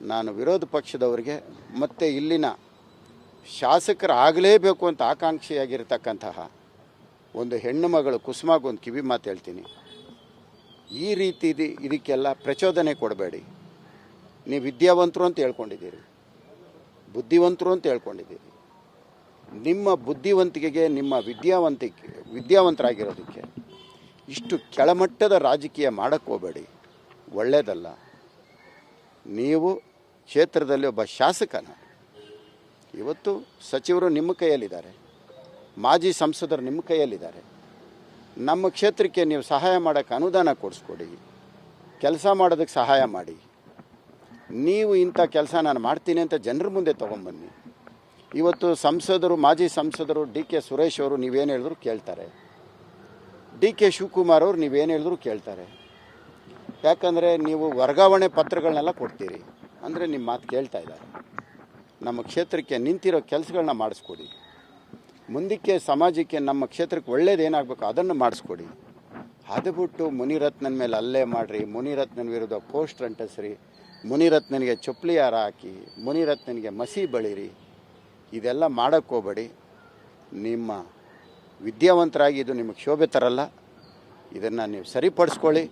ನಾನು ವಿರೋಧ ಪಕ್ಷದವರಿಗೆ ಮತ್ತು ಇಲ್ಲಿನ ಶಾಸಕರಾಗಲೇಬೇಕು ಅಂತ ಆಕಾಂಕ್ಷಿಯಾಗಿರ್ತಕ್ಕಂತಹ ಒಂದು ಹೆಣ್ಣು ಮಗಳು ಕುಸುಮಾಗ ಒಂದು ಕಿವಿ ಮಾತು ಹೇಳ್ತೀನಿ. ಈ ರೀತಿ ಇದು, ಇದಕ್ಕೆಲ್ಲ ಪ್ರಚೋದನೆ ಕೊಡಬೇಡಿ. ನೀವು ವಿದ್ಯಾವಂತರು ಅಂತ ಹೇಳ್ಕೊಂಡಿದ್ದೀರಿ. ಬುದ್ಧಿವಂತರು ಅಂತ ಹೇಳ್ಕೊಂಡಿದ್ದೀರಿ. ನಿಮ್ಮ ಬುದ್ಧಿವಂತಿಕೆಗೆ, ನಿಮ್ಮ ವಿದ್ಯಾವಂತಿಕೆ, ವಿದ್ಯಾವಂತರಾಗಿರೋದಕ್ಕೆ ಇಷ್ಟು ಕೆಳಮಟ್ಟದ ರಾಜಕೀಯ ಮಾಡಕ್ಕೆ ಹೋಗಬೇಡಿ. ಒಳ್ಳೆಯದಲ್ಲ ನೀವು ಕ್ಷೇತ್ರದಲ್ಲಿ ಒಬ್ಬ ಶಾಸಕನ. ಇವತ್ತು ಸಚಿವರು ನಿಮ್ಮ ಕೈಯಲ್ಲಿದ್ದಾರೆ. ಮಾಜಿ ಸಂಸದರು ನಿಮ್ಮ ಕೈಯಲ್ಲಿದ್ದಾರೆ. ನಮ್ಮ ಕ್ಷೇತ್ರಕ್ಕೆ ನೀವು ಸಹಾಯ ಮಾಡೋಕ್ಕೆ ಅನುದಾನ ಕೊಡಿಸ್ಕೊಡಿ. ಕೆಲಸ ಮಾಡೋದಕ್ಕೆ ಸಹಾಯ ಮಾಡಿ. ನೀವು ಇಂಥ ಕೆಲಸ ನಾನು ಮಾಡ್ತೀನಿ ಅಂತ ಜನರ ಮುಂದೆ ತೊಗೊಂಬನ್ನಿ. ಇವತ್ತು ಸಂಸದರು, ಮಾಜಿ ಸಂಸದರು ಡಿ ಕೆ ಸುರೇಶ್ ಅವರು ನೀವೇನು ಹೇಳಿದ್ರು ಕೇಳ್ತಾರೆ. ಡಿ ಕೆ ಶಿವಕುಮಾರ್ ಅವರು ನೀವೇನು ಹೇಳಿದ್ರು ಕೇಳ್ತಾರೆ. ಯಾಕಂದರೆ ನೀವು ವರ್ಗಾವಣೆ ಪತ್ರಗಳನ್ನೆಲ್ಲ ಕೊಡ್ತೀರಿ. ಅಂದರೆ ನಿಮ್ಮ ಮಾತು ಕೇಳ್ತಾ ಇದ್ದಾರೆ. ನಮ್ಮ ಕ್ಷೇತ್ರಕ್ಕೆ ನಿಂತಿರೋ ಕೆಲಸಗಳನ್ನ ಮಾಡಿಸ್ಕೊಡಿ. ಮುಂದಕ್ಕೆ ಸಮಾಜಕ್ಕೆ ನಮ್ಮ ಕ್ಷೇತ್ರಕ್ಕೆ ಒಳ್ಳೇದು ಏನಾಗಬೇಕು ಅದನ್ನು ಮಾಡಿಸ್ಕೊಡಿ. ಅದು ಬಿಟ್ಟು ಮುನಿರತ್ನನ ಮೇಲೆ ಅಲ್ಲೇ ಮಾಡಿರಿ, ಮುನಿರತ್ನನ ವಿರುದ್ಧ ಪೋಸ್ಟ್ ಅಂಟಿಸ್ರಿ, ಮುನಿರತ್ನನಿಗೆ ಚಪ್ಪಲಿ ಹಾರ ಹಾಕಿ, ಮುನಿರತ್ನನಿಗೆ ಮಸಿ ಬಳಿರಿ. ಇದೆಲ್ಲ ಮಾಡೋಕ್ಕೆ ಹೋಗಬೇಡಿ. ನಿಮ್ಮ ವಿದ್ಯಾವಂತರಾಗಿ ಇದು ನಿಮಗೆ ಶೋಭೆ ತರಲ್ಲ. ಇದನ್ನು ನೀವು ಸರಿಪಡಿಸ್ಕೊಳ್ಳಿ.